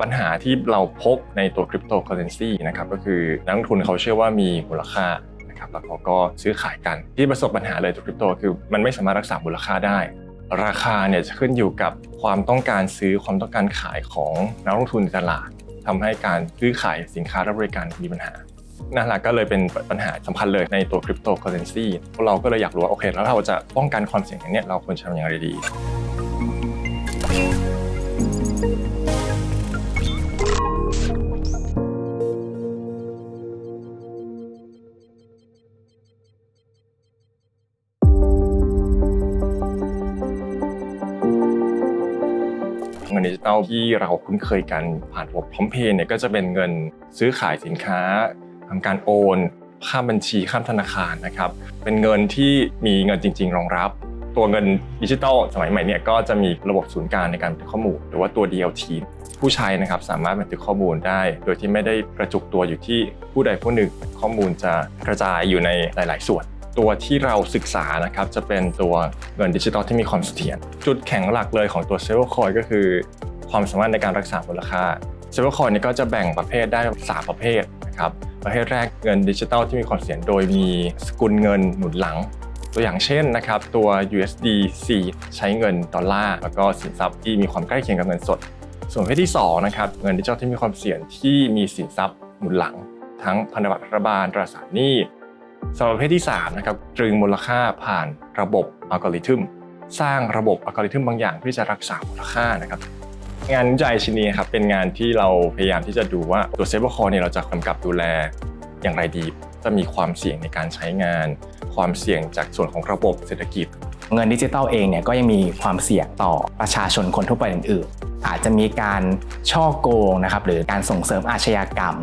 ปัญหาที่เราพบในตัวคริปโตเคอเรนซีนะครับก็คือนักลงทุนเขาเชื่อว่ามีมูลค่านะครับแล้วเขาก็ซื้อขายกันที่ประสบปัญหาเลยตัวคริปโตคือมันไม่สามารถรักษามูลค่าได้ ราคาเนี่ยจะขึ้นอยู่กับความต้องการซื้อความต้องการขายของนักลงทุนในตลาดทำให้การซื้อขายสินค้าและบริการมีปัญหานั่นแหละก็เลยเป็นปัญหาสำคัญเลยในตัวคริปโตเคอเรนซีพวกเราก็เลยอยากรู้ว่าโอเค แล้วเราจะป้องกันความเสี่ยงอย่างนี้เราควรจะทำอย่างไรดี ดิจิตอลที่เราคุ้นเคยกันผ่านระบบพร้อมเพย์เนี่ยก็จะเป็นเงินซื้อขายสินค้าทำการโอนข้ามบัญชีข้ามธนาคารนะครับ เป็นเงินที่มีเงินจริง ๆ รองรับ ตัวเงินดิจิตอลสมัยใหม่เนี่ยก็จะมีระบบศูนย์กลางในการบันทึกข้อมูล หรือว่าตัว DLT ผู้ใช้นะครับสามารถบันทึกข้อมูลได้ โดยที่ไม่ได้กระจุกตัวอยู่ที่ผู้ใดผู้หนึ่งข้อมูลจะกระจายอยู่ในหลาย ๆ ส่วน ตัวที่เราศึกษานะครับจะเป็นตัวเงินดิจิทัลที่มีความเสถียรจุดแข็งหลักเลยของตัวเซเวอร์คอยก็คือ ความสามารถในการรักษามูลค่าเซเวอร์คอยนี่ก็จะแบ่งประเภทได้สามประเภทนะครับประเภทแรกเงินดิจิทัลที่มีความเสถียรโดยมีสกุลเงินหนุนหลัง ตัวอย่างเช่นนะครับตัว USDC ใช้เงินดอลลาร์แล้วก็สินทรัพย์ที่มีความใกล้เคียงกับเงินสด ส่วนประเภทที่2นะครับเงินดิจิทัลที่มีความเสี่ยงที่มีสินทรัพย์หนุนหลัง ทั้งพันธบัตรรัฐบาลตราสารหนี้ สำหรับประเภทที่3นะครับตรึงมูลค่าผ่านระบบอัลกอริทึมสร้างระบบอัลกอริทึมบางอย่างเพื่อจะรักษามูลค่านะครับงานวิจัยชิ้นนี้ครับเป็นงานที่เราพยายามที่จะดูว่าตัวเซฟเวอร์คอเนี่ยเราจะกำกับดูแลอย่างไรดี จะมีความเสี่ยงในการใช้งาน ความเสี่ยงจากส่วนของระบบเศรษฐกิจ เงินดิจิทัลเองเนี่ยก็ยังมีความเสี่ยงต่อประชาชนคนทั่วไปอื่นๆอาจจะมีการช่อโกงนะครับหรือการส่งเสริมอาชญากรรม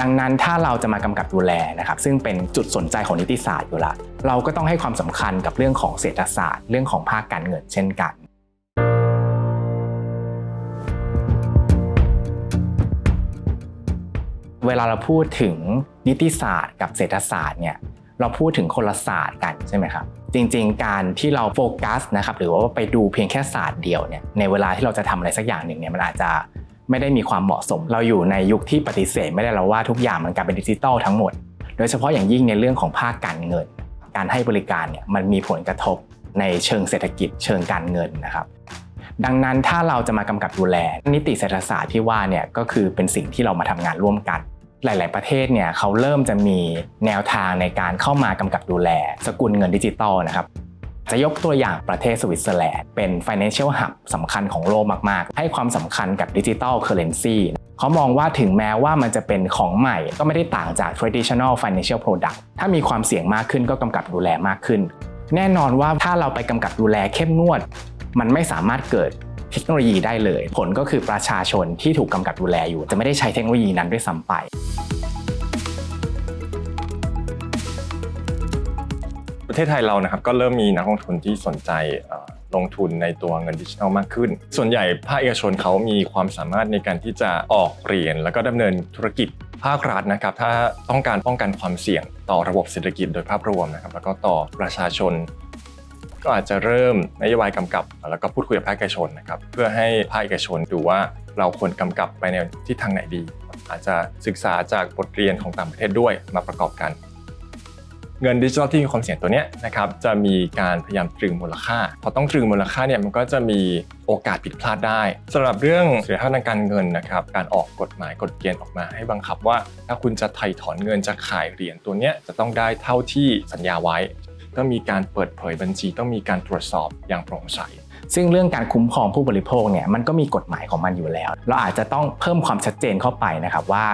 ดังนั้นถ้าเราจะมากำกับดูแลนะครับซึ่งเป็นจุดสนใจของนิติศาสตร์อยู่ละเราก็ต้องให้ความสำคัญกับเรื่องของเศรษฐศาสตร์ เรื่องของภาคการเงินเช่นกันเวลาเราพูดถึงนิติศาสตร์กับเศรษฐศาสตร์เนี่ยเราพูดถึงคนละศาสตร์กันใช่ไหมครับจริงๆ การที่เราโฟกัสนะครับหรือว่าไปดูเพียงแค่ศาสตร์เดียวเนี่ยในเวลาที่เราจะทำอะไรสักอย่างหนึ่งเนี่ยมันอาจจะ ไม่ได้มีความเหมาะสม เราอยู่ในยุคที่ปฏิเสธไม่ได้แล้วว่าทุกอย่างมันกลายเป็นดิจิทัลทั้งหมด โดยเฉพาะอย่างยิ่งในเรื่องของภาคการเงิน การให้บริการเนี่ยมันมีผลกระทบในเชิงเศรษฐกิจเชิงการเงินนะครับดังนั้นถ้าเราจะมากำกับดูแล นิติเศรษฐศาสตร์ที่ว่าเนี่ยก็คือเป็นสิ่งที่เรามาทำงานร่วมกัน หลาย ๆ ประเทศเนี่ยเขาเริ่มจะมีแนวทางในการเข้ามากำกับดูแล สกุลเงินดิจิตอลนะครับ จะยกตัวอย่างประเทศสวิตเซอร์แลนด์เป็น financial hub สำคัญของโลกมาก ๆ ให้ความสำคัญกับดิจิตอลเคอร์เรนซีเขามองว่าถึงแม้ว่ามันจะเป็นของใหม่ก็ไม่ได้ต่างจาก traditional financial product ถ้ามีความเสี่ยงมากขึ้นก็กำกับดูแลมากขึ้น แน่นอนว่าถ้าเราไปกำกับดูแลเข้มงวด มันไม่สามารถเกิดเทคโนโลยีได้เลย ผลก็คือประชาชนที่ถูกกำกับดูแลอยู่ จะไม่ได้ใช้เทคโนโลยีนั้นด้วยซ้ำไป ประเทศไทยเรานะครับก็เริ่มมีนักลงทุนที่สนใจลงทุนในตัวเงินดิจิทัลมากขึ้น ส่วนใหญ่ภาคเอกชนเขามีความสามารถในการที่จะออกเหรียญแล้วก็ดำเนินธุรกิจภาครัฐนะครับ ถ้าต้องการป้องกันความเสี่ยงต่อระบบเศรษฐกิจโดยภาพรวมนะครับ แล้วก็ต่อประชาชน ก็อาจจะเริ่มนโยบายกำกับ แล้วก็พูดคุยกับภาคเอกชนนะครับ เพื่อให้ภาคเอกชนดูว่าเราควรกำกับไปในทิศทางไหนดี อาจจะศึกษาจากบทเรียนของต่างประเทศด้วยมาประกอบกัน เงินดิจิทัลที่มีความเสี่ยงตัวเนี้ยนะครับจะมีการพยายามตรึงมูลค่า พอต้องตรึงมูลค่าเนี่ยมันก็จะมีโอกาสผิดพลาดได้สำหรับเรื่องเสียค่าทางการเงินนะครับการออกกฎหมายกฎเกณฑ์ออกมา ให้บังคับว่า ถ้าคุณจะไถ่ถอนเงินจะขายเหรียญตัวเนี้ยจะต้องได้เท่าที่สัญญาไว้ ต้องมีการเปิดเผยบัญชี ต้องมีการตรวจสอบอย่างโปร่งใสซึ่งเรื่องการคุ้มครองผู้บริโภคเนี่ยมันก็มีกฎหมายของมันอยู่แล้ว เราอาจจะต้องเพิ่มความชัดเจนเข้าไปนะครับว่า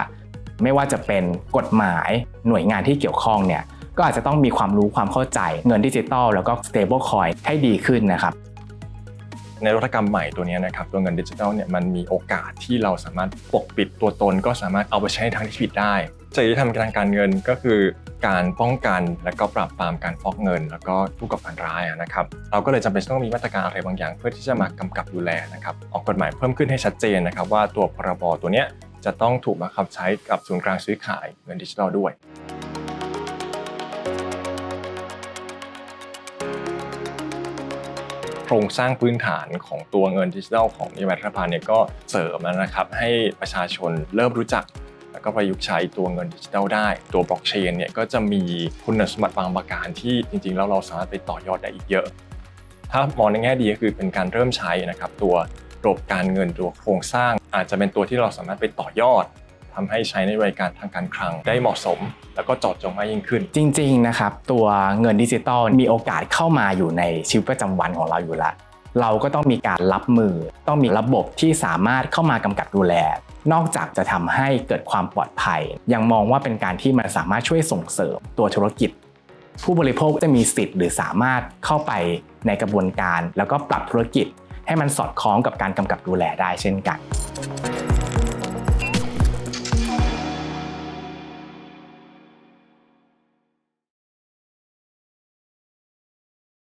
ไม่ว่าจะเป็นกฎหมายหน่วยงานที่เกี่ยวข้องเนี่ย ก็อาจจะต้องมีความรู้ความเข้าใจเงินดิจิตอลแล้วก็ stable coin ให้ดีขึ้นนะครับในนวัตกรรมใหม่ตัวนี้นะครับตัวเงินดิจิทัลเนี่ยมันมีโอกาสที่เราสามารถปกปิดตัวตน ก็สามารถเอาไปใช้ในทางที่ผิดได้จริยธรรมทางการเงินก็คือการป้องกันและก็ปราบปรามการฟอกเงิน แล้วก็ผู้ก่อการร้ายนะครับเราก็เลยจำเป็นต้องมีมาตรการอะไรบางอย่าง เพื่อที่จะมากำกับดูแลนะครับออกกฎหมายเพิ่มขึ้นให้ชัดเจนนะครับว่าตัวพรบตัวเนี้ยจะต้องถูกบังคับใช้กับศูนย์กลางซื้อขายเงินดิจิทัลด้วย หรงสร้างพื้นฐานของตัวเงินดิจิทัลของนิวัฒนพันธ์เนี่ยก็เสริมนะครับให้ประชาชนเริ่มรู้จัก แล้วก็ประยุกต์ใช้ตัวเงินดิจิทัลได้ ตัวบล็อกเชนเนี่ยก็จะมีคุณสมบัติบางประการที่จริงๆแล้วเราสามารถไปต่อยอดได้อีกเยอะ ถ้ามองในแง่ดีก็คือเป็นการเริ่มใช้นะครับตัวระบบการเงินตัวโครงสร้างอาจจะเป็นตัวที่เราสามารถไปต่อยอด ทำให้ใช้ในบริการทางการคลัง ได้เหมาะสม แล้วก็จอดจงมากยิ่งขึ้น จริง ๆ นะครับ ตัวเงินดิจิตอลมีโอกาสเข้ามาอยู่ในชีวิตประจำวันของเราอยู่แล้วเราก็ต้องมีการรับมือ ต้องมีระบบที่สามารถเข้ามากำกับดูแล นอกจากจะทำให้เกิดความปลอดภัย ยังมองว่าเป็นการที่มันสามารถช่วยส่งเสริมตัวธุรกิจ ผู้บริโภคจะมีสิทธิ์หรือสามารถเข้าไปในกระบวนการ แล้วก็ปรับธุรกิจ ให้มันสอดคล้องกับการกำกับดูแลได้เช่นกัน